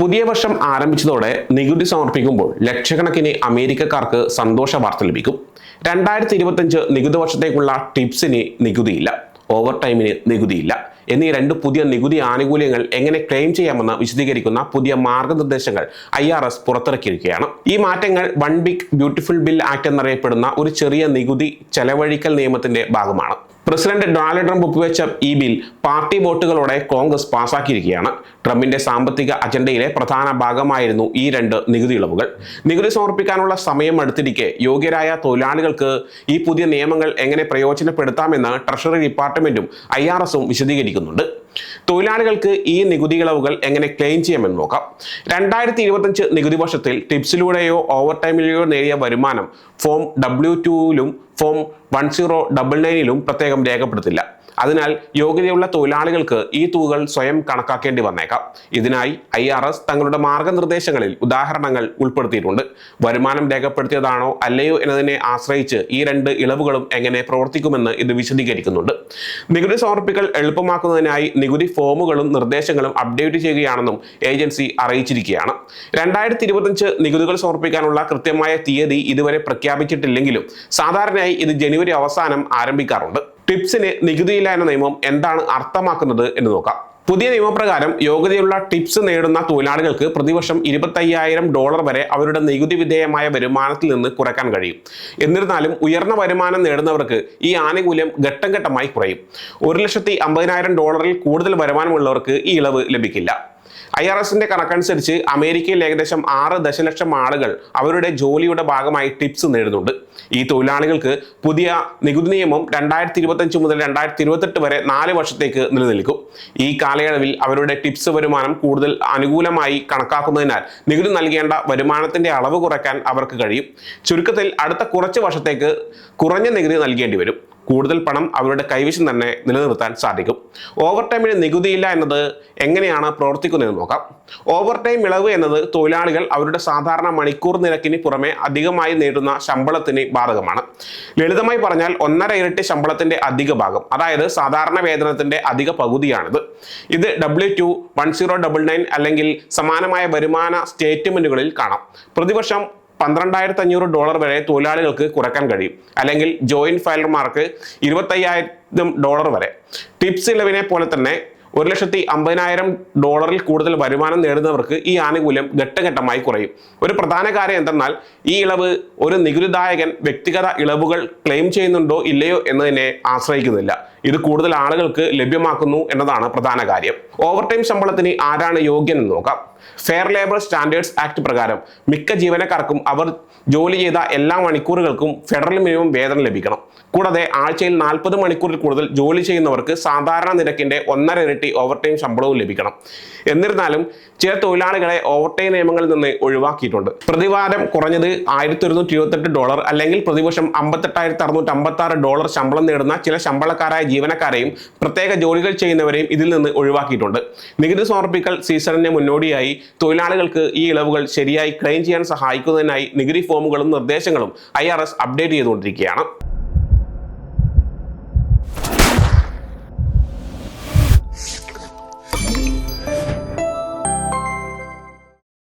പുതിയ വർഷം ആരംഭിച്ചതോടെ നികുതി സമർപ്പിക്കുമ്പോൾ ലക്ഷക്കണക്കിന് അമേരിക്കക്കാർക്ക് സന്തോഷ വാർത്ത ലഭിക്കും. രണ്ടായിരത്തി ഇരുപത്തഞ്ച് നികുതി വർഷത്തേക്കുള്ള ടിപ്സിന് നികുതിയില്ല. ഓവർ ടൈമിന് നികുതിയില്ല. എന്നീ രണ്ട് പുതിയ നികുതി ആനുകൂല്യങ്ങൾ എങ്ങനെ ക്ലെയിം ചെയ്യാമെന്ന് വിശദീകരിക്കുന്ന പുതിയ മാർഗനിർദ്ദേശങ്ങൾ ഐ ആർ എസ് പുറത്തിറക്കിയിരിക്കുകയാണ്. ഈ മാറ്റങ്ങൾ one big beautiful bill act എന്നറിയപ്പെടുന്ന ഒരു ചെറിയ നികുതി ചെലവഴിക്കൽ നിയമത്തിന്റെ ഭാഗമാണ്. പ്രസിഡന്റ് ഡൊണാൾഡ് ട്രംപ് ഒപ്പുവെച്ച ഈ ബിൽ പാർട്ടി വോട്ടുകളോടെ കോൺഗ്രസ് പാസാക്കിയിരിക്കുകയാണ്. ട്രംപിന്റെ സാമ്പത്തിക അജണ്ടയിലെ പ്രധാന ഭാഗമായിരുന്നു ഈ രണ്ട് നികുതി ഇളവുകൾ. നികുതി സമർപ്പിക്കാനുള്ള സമയം അടുത്തിരിക്കെ യോഗ്യരായ തൊഴിലാളികൾക്ക് ഈ പുതിയ നിയമങ്ങൾ എങ്ങനെ പ്രയോജനപ്പെടുത്താമെന്ന് ട്രഷറി ഡിപ്പാർട്ട്മെന്റും ഐ ആർ എസും വിശദീകരിക്കുന്നുണ്ട്. തൊഴിലാളികൾക്ക് ഈ നികുതി ഇളവുകൾ എങ്ങനെ ക്ലെയിം ചെയ്യാമെന്ന് നോക്കാം. രണ്ടായിരത്തി ഇരുപത്തഞ്ച് നികുതി വർഷത്തിൽ ടിപ്സിലൂടെയോ ഓവർ ടൈമിലെയോ നേടിയ വരുമാനം ഫോം ഡബ്ല്യു ടുവിലും ഫോം വൺ സീറോ ഡബിൾ നയനിലും പ്രത്യേകം രേഖപ്പെടുത്തില്ല. അതിനാൽ യോഗ്യതയുള്ള തൊഴിലാളികൾക്ക് ഈ തുകകൾ സ്വയം കണക്കാക്കേണ്ടി വന്നേക്കാം. ഇതിനായി ഐ ആർ എസ് തങ്ങളുടെ മാർഗനിർദ്ദേശങ്ങളിൽ ഉദാഹരണങ്ങൾ ഉൾപ്പെടുത്തിയിട്ടുണ്ട്. വരുമാനം രേഖപ്പെടുത്തിയതാണോ അല്ലയോ എന്നതിനെ ആശ്രയിച്ച് ഈ രണ്ട് ഇളവുകളും എങ്ങനെ പ്രവർത്തിക്കുമെന്ന് ഇത് വിശദീകരിക്കുന്നുണ്ട്. നികുതി സമർപ്പിക്കൽ എളുപ്പമാക്കുന്നതിനായി നികുതി ഫോമുകളും നിർദ്ദേശങ്ങളും അപ്ഡേറ്റ് ചെയ്യുകയാണെന്നും ഏജൻസി അറിയിച്ചിരിക്കുകയാണ്. രണ്ടായിരത്തി ഇരുപത്തഞ്ച് നികുതികൾ സമർപ്പിക്കാനുള്ള കൃത്യമായ തീയതി ഇതുവരെ പ്രഖ്യാപിച്ചിട്ടില്ലെങ്കിലും സാധാരണയായി ഇത് ജനുവരി അവസാനം ആരംഭിക്കാറുണ്ട്. ടിപ്സിന് നികുതിയില്ല എന്ന നിയമം എന്താണ് അർത്ഥമാക്കുന്നത് എന്ന് നോക്കാം. പുതിയ നിയമപ്രകാരം യോഗ്യതയുള്ള ടിപ്സ് നേടുന്ന തൊഴിലാളികൾക്ക് പ്രതിവർഷം ഇരുപത്തയ്യായിരം ഡോളർ വരെ അവരുടെ നികുതി വിധേയമായ വരുമാനത്തിൽ നിന്ന് കുറയ്ക്കാൻ കഴിയും. എന്നിരുന്നാലും ഉയർന്ന വരുമാനം നേടുന്നവർക്ക് ഈ ആനുകൂല്യം ഘട്ടം ഘട്ടമായി കുറയും. ഒരു ലക്ഷത്തി അമ്പതിനായിരം ഡോളറിൽ കൂടുതൽ വരുമാനമുള്ളവർക്ക് ഈ ഇളവ് ലഭിക്കില്ല. ഐ ആർ എസിന്റെ കണക്കനുസരിച്ച് അമേരിക്കയിൽ ഏകദേശം ആറ് ദശലക്ഷം ആളുകൾ അവരുടെ ജോലിയുടെ ഭാഗമായി ടിപ്സ് നേടുന്നുണ്ട്. ഈ തൊഴിലാളികൾക്ക് പുതിയ നികുതി നിയമം രണ്ടായിരത്തി ഇരുപത്തഞ്ച് മുതൽ രണ്ടായിരത്തി ഇരുപത്തെട്ട് വരെ നാല് വർഷത്തേക്ക് നിലനിൽക്കും. ഈ കാലയളവിൽ അവരുടെ ടിപ്സ് വരുമാനം കൂടുതൽ അനുകൂലമായി കണക്കാക്കുന്നതിനാൽ നികുതി നൽകേണ്ട വരുമാനത്തിന്റെ അളവ് കുറയ്ക്കാൻ അവർക്ക് കഴിയും. ചുരുക്കത്തിൽ അടുത്ത കുറച്ച് വർഷത്തേക്ക് കുറഞ്ഞ നികുതി നൽകേണ്ടി വരും. കൂടുതൽ പണം അവരുടെ കൈവശം തന്നെ നിലനിർത്താൻ സാധിക്കും. ഓവർ ടൈമിന് നികുതിയില്ല എന്നത് എങ്ങനെയാണ് പ്രവർത്തിക്കുന്നതെന്ന് നോക്കാം. ഓവർ ടൈം ഇളവ് എന്നത് തൊഴിലാളികൾ അവരുടെ സാധാരണ മണിക്കൂർ നിരക്കിന് പുറമെ അധികമായി നേടുന്ന ശമ്പളത്തിന് ബാധകമാണ്. ലളിതമായി പറഞ്ഞാൽ ഒന്നര ഇരട്ടി ശമ്പളത്തിന്റെ അധിക ഭാഗം അതായത് സാധാരണ വേതനത്തിന്റെ അധിക പകുതിയാണിത്. ഇത് W two one zero double nine അല്ലെങ്കിൽ സമാനമായ വരുമാന സ്റ്റേറ്റ്മെന്റുകളിൽ കാണാം. പ്രതിവർഷം പന്ത്രണ്ടായിരത്തി അഞ്ഞൂറ് ഡോളർ വരെ തൊഴിലാളികൾക്ക് കുറയ്ക്കാൻ കഴിയും. അല്ലെങ്കിൽ ജോയിന്റ് ഫയലർമാർക്ക് ഇരുപത്തയ്യായിരം ഡോളർ വരെ. ടിപ്സ് ഇലവിനെ പോലെ തന്നെ ഒരു ലക്ഷത്തി അമ്പതിനായിരം ഡോളറിൽ കൂടുതൽ വരുമാനം നേടുന്നവർക്ക് ഈ ആനുകൂല്യം ഘട്ടഘട്ടമായി കുറയും. ഒരു പ്രധാന കാര്യം എന്തെന്നാൽ ഈ ഇളവ് ഒരു നികുതിദായകൻ വ്യക്തിഗത ഇളവുകൾ ക്ലെയിം ചെയ്യുന്നുണ്ടോ ഇല്ലയോ എന്നതിനെ ആശ്രയിക്കുന്നില്ല. ഇത് കൂടുതൽ ആളുകൾക്ക് ലഭ്യമാക്കുന്നു എന്നതാണ് പ്രധാന കാര്യം. ഓവർ ടൈം ശമ്പളത്തിന് ആരാണ് യോഗ്യൻ നോക്കാം. ഫെയർ ലേബർ സ്റ്റാൻഡേർഡ്സ് ആക്ട് പ്രകാരം മിക്ക ജീവനക്കാർക്കും അവർ ജോലി ചെയ്ത എല്ലാ മണിക്കൂറുകൾക്കും ഫെഡറൽ മിനിമം വേതനം ലഭിക്കണം. കൂടാതെ ആഴ്ചയിൽ നാൽപ്പത് മണിക്കൂറിൽ കൂടുതൽ ജോലി ചെയ്യുന്നവർക്ക് സാധാരണ നിരക്കിന്റെ ഒന്നര ഇരട്ടി ഓവർ ടൈം ശമ്പളവും ലഭിക്കണം. എന്നിരുന്നാലും ചില തൊഴിലാളികളെ ഓവർ ടൈം നിയമങ്ങളിൽ നിന്ന് ഒഴിവാക്കിയിട്ടുണ്ട്. പ്രതിവാരം കുറഞ്ഞത് ആയിരത്തി ഒരുന്നൂറ്റി ഇരുപത്തെട്ട് ഡോളർ അല്ലെങ്കിൽ പ്രതിവർഷം അമ്പത്തെട്ടായിരത്തി അറുന്നൂറ്റി അമ്പത്തി ആറ് ഡോളർ ശമ്പളം നേടുന്ന ചില ശമ്പളക്കാരായ ജീവനക്കാരെയും പ്രത്യേക ജോലികൾ ചെയ്യുന്നവരെയും ഇതിൽ നിന്ന് ഒഴിവാക്കിയിട്ടുണ്ട്. നികുതി സമർപ്പിക്കൽ സീസണിന് മുന്നോടിയായി തൊഴിലാളികൾക്ക് ഈ ഇളവുകൾ ശരിയായി ക്ലെയിം ചെയ്യാൻ സഹായിക്കുന്നതിനായി നികുതി ഫോമുകളും നിർദ്ദേശങ്ങളും ഐ അപ്ഡേറ്റ് ചെയ്തുകൊണ്ടിരിക്കുകയാണ്.